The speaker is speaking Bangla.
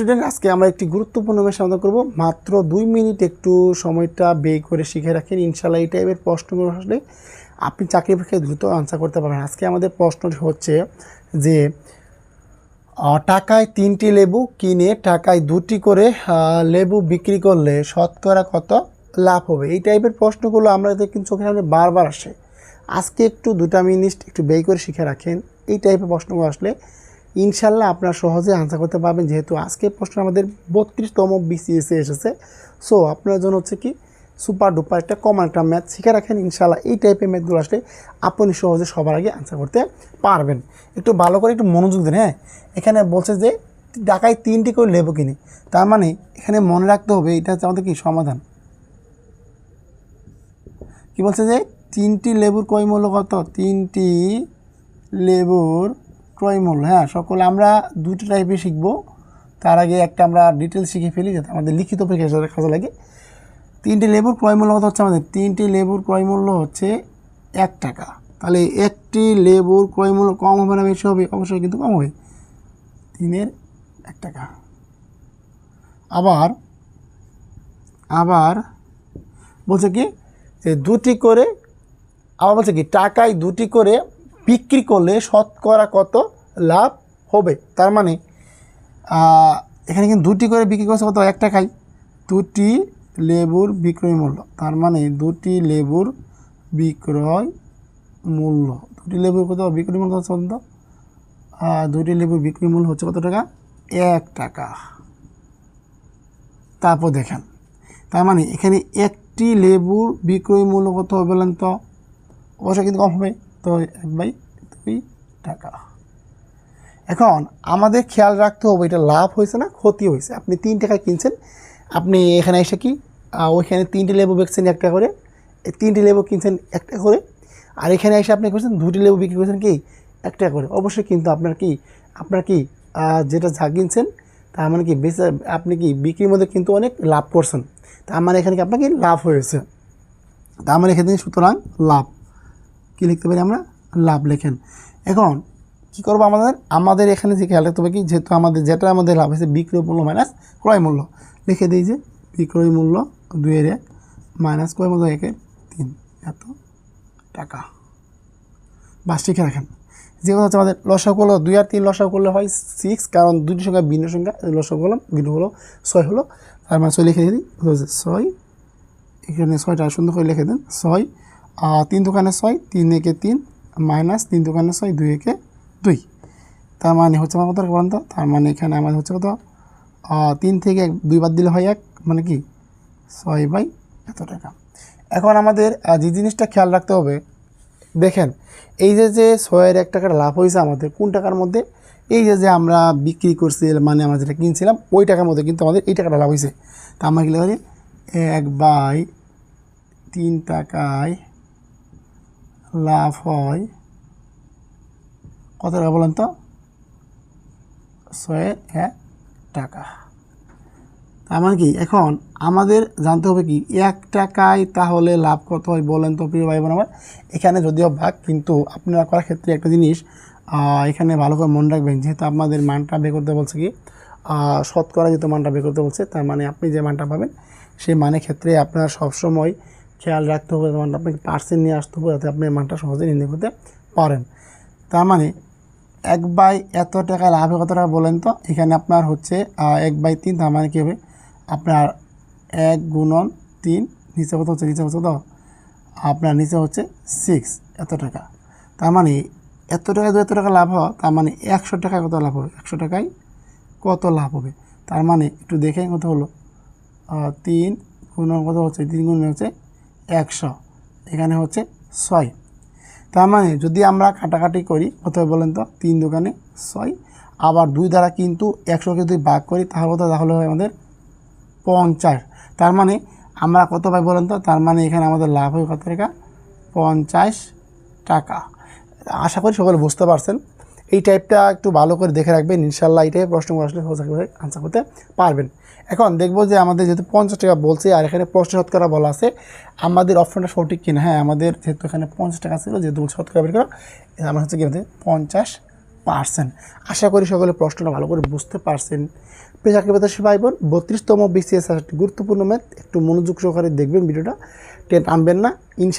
স্টুডেন্ট, আজকে আমরা একটি গুরুত্বপূর্ণ বিষয় সমাধান করব। মাত্র দুই মিনিট একটু সময়টা ব্যয় করে শিখে রাখেন। ইনশাল্লাহ এই টাইপের প্রশ্নগুলো আসলে আপনি চাকরি পরীক্ষায় দ্রুত আনসার করতে পারবেন। আজকে আমাদের প্রশ্নটি হচ্ছে যে টাকায় তিনটি লেবু কিনে টাকায় দুটি করে লেবু বিক্রি করলে শতকরা কত লাভ হবে? এই টাইপের প্রশ্নগুলো আমাদের কিন্তু চোখের সামনে বারবার আসে। আজকে একটু দুটা মিনিট একটু ব্যয় করে শিখে রাখেন। এই টাইপের প্রশ্নগুলো আসলে ইনশাল্লাহ আপনারা সহজে আনসার করতে পারবেন, যেহেতু আজকে প্রশ্ন আমাদের বত্রিশতম বিসিএসে এসেছে। সো আপনার জন্য হচ্ছে কি সুপার ডুপার একটা কমন একটা ম্যাথ শিখে রাখেন, ইনশাল্লাহ এই টাইপের ম্যাথগুলো আসলে আপনি সহজে সবার আগে আনসার করতে পারবেন। একটু ভালো করে একটু মনোযোগ দিন হ্যাঁ? এখানে বলছে যে, ঢাকায় তিনটি করে লেবু কিনি, তার মানে এখানে মনে রাখতে হবে, এটা হচ্ছে আমাদের কি সমাধান? কি বলছে যে, তিনটি লেবুর ক্রয় মূল্য কত? তিনটি লেবুর ক্রয় মূল্য হ্যাঁ সকলে আমরা দুটো টাইপে শিখব। তার আগে একটা আমরা ডিটেলস শিখে ফেলি, যাতে আমাদের লিখিত পরীক্ষা কাজে লাগে। তিনটি লেবুর ক্রয় মূল্য কত হচ্ছে আমাদের? তিনটি লেবুর ক্রয় মূল্য হচ্ছে এক টাকা। তাহলে একটি লেবুর ক্রয় মূল্য কম হবে না বেশি হবে? অবশ্যই কিন্তু কম হবে। তিনের এক টাকা। আবার আবার বলছে কি? যে দুটি করে, আবার বলছে কি? টাকায় দুটি করে বিক্রি করলে শতকরা কত লাভ হবে? তার মানে এখানে কিন্তু দুটি করে বিক্রি করছে কত? এক টাকায় দুটি লেবুর বিক্রয় মূল্য। তার মানে দুটি লেবুর বিক্রয় মূল্য। দুটি লেবুর কত? বিক্রয় মূল্য কত আহ, দুটি লেবুর বিক্রয় মূল্য হচ্ছে কত টাকা? এক টাকা। তারপর দেখেন। তার মানে এখানে একটি লেবুর বিক্রয় মূল্য কত হবে বলেন তো? অবশ্যই কিন্তু কম হবে। তো এক বাই দুই টাকা। এখন আমাদের খেয়াল রাখতে হবে, এটা লাভ হয়েছে না ক্ষতি হয়েছে। আপনি তিন টাকায় কিনছেন, আপনি এখানে এসে কি ওইখানে তিনটি লেবু বেচছেন একটা করে তিনটি লেবু কিনছেন একটা করে, আর এখানে এসে আপনি করছেন দুটি লেবু বিক্রি করছেন কি, একটা করে। অবশ্যই কিন্তু আপনার কি আপনার কি যেটা যা কিনছেন, তার মানে কি বেচে, আপনি কি বিক্রির মধ্যে কিন্তু অনেক লাভ করছেন। তার মানে এখানে কি আপনার কি লাভ হয়েছে। তার মানে এখানে সুতরাং লাভ। কী লিখতে পারি আমরা? লাভ লেখেন। এখন কি করব আমাদের? আমাদের এখানে যে খেয়াল রাখতে হবে কি? যেহেতু আমাদের, যেটা আমাদের লাভ হয়েছে, বিক্রয় মূল্য মাইনাস ক্রয় মূল্য। লিখে দিই যে বিক্রয় মূল্য দুইয়ের এক মাইনাস ক্রয় মূল্য একের তিন। এত টাকা। বাস শিখে রাখেন। যে কথা হচ্ছে আমাদের লসক হলো দুই আর তিন লসক করলে হয় সিক্স কারণ দুটি সংখ্যা ভিন্ন সংখ্যা লসক হলো, ভিন্ন হলো, ছয় হলো। তার মানে ছয় লিখে দিই ছয়। এখানে ছয়টা সুন্দর করে লিখে দেন, ছয় তিন দোকানে ছয়, তিন একে তিন, মাইনাস তিন দোকানে ছয়, দুই একে দুই। তার মানে হচ্ছে আমার কত বলেন তো তার মানে এখানে আমাদের হচ্ছে কত? তিন থেকে এক- দুই বাদ দিলে হয় এক মানে কি? ছয় বাই এত টাকা। এখন আমাদের যে জিনিসটা খেয়াল রাখতে হবে, দেখেন, এই যে যে ছয়ের এক টাকার লাভ হয়েছে আমাদের, কোন টাকার মধ্যে? এই যে যে আমরা বিক্রি করছি মানে আমরা যেটা কিনছিলাম, ওই টাকার মধ্যে কিন্তু আমাদের এই টাকাটা লাভ হয়েছে। তা আমরা কি পারি এক বাই তিন টাকায় লাভ হয়। কত টাকা বলেন তো? ছয়ের এক টাকা। তার মানে কি? এখন আমাদের জানতে হবে কি, এক টাকায় তাহলে লাভ কত হয় বলেন তো প্রিয় ভাই বোন আমার? এখানে যদিও ভাগ, কিন্তু আপনারা করার ক্ষেত্রে একটা জিনিস এখানে ভালো করে মনে রাখবেন, যেহেতু আপনাদের মানটা বের করতে বলছে কি শতকরা যেহেতু মানটা বের করতে বলছে, তার মানে আপনি যে মানটা পাবেন, সেই মানের ক্ষেত্রে আপনার সবসময় খেয়াল রাখতে হবে মানটা আপনাকে পার্সেন্ট নিয়ে আসতে হবে যাতে আপনি মানটা সহজে নির্ণয় করতে পারেন। তার মানে এক বাই এত টাকা লাভ কত টাকা বলেন তো? এখানে আপনার হচ্ছে এক বাই তিন, তার মানে কী হবে? আপনার এক গুণন তিন, নিচে কত হচ্ছে? নিচে কত আপনার নিচে হচ্ছে সিক্স এত টাকা। তার মানে এত টাকায় যদি এত টাকা লাভ হয় তার মানে একশো টাকায় কত লাভ হবে? একশো টাকায় কত লাভ হবে? তার মানে একটু দেখে কত হলো। তিন গুণন কত হচ্ছে? তিন গুণ হচ্ছে একশো। এখানে হচ্ছে ছয়। তার মানে যদি আমরা কাটাকাটি করি কত বলেন তো, তিন দোকানে ছয়। আবার দুই দ্বারা কিন্তু একশোকে যদি ভাগ করি, তাহলে কত তাহলে হয় আমাদের পঞ্চাশ। তার মানে আমরা কত পাই বলেন তো? তার মানে এখানে আমাদের লাভ হয় কত টাকা? পঞ্চাশ টাকা। আশা করি সকলে বুঝতে পারছেন। এই টাইপটা একটু ভালো করে দেখে রাখবেন ইনশাল্লাহ এই টাইপের প্রশ্নগুলো আসলে সহজ আনসার করতে পারবেন। এখন দেখব যে আমাদের যেহেতু পঞ্চাশ টাকা বলছে, আর এখানে প্রশ্ন শতকরা বলা আছে, আমাদের অপশনটা সঠিক কিনা? হ্যাঁ আমাদের যেহেতু এখানে পঞ্চাশ টাকা ছিল, যেহেতু শতকরা বের করা আমার হচ্ছে কি পঞ্চাশ পার্সেন্ট আশা করি সকলে প্রশ্নটা ভালো করে বুঝতে পারছেন। পেশাকে বেতাসী ভাই বোন বত্রিশতম বিসিএস একটি গুরুত্বপূর্ণ ম্যাথ একটু মনোযোগ সহকারে দেখবেন, ভিডিওটা টেন আনবেন না। ইনশাল্লাহ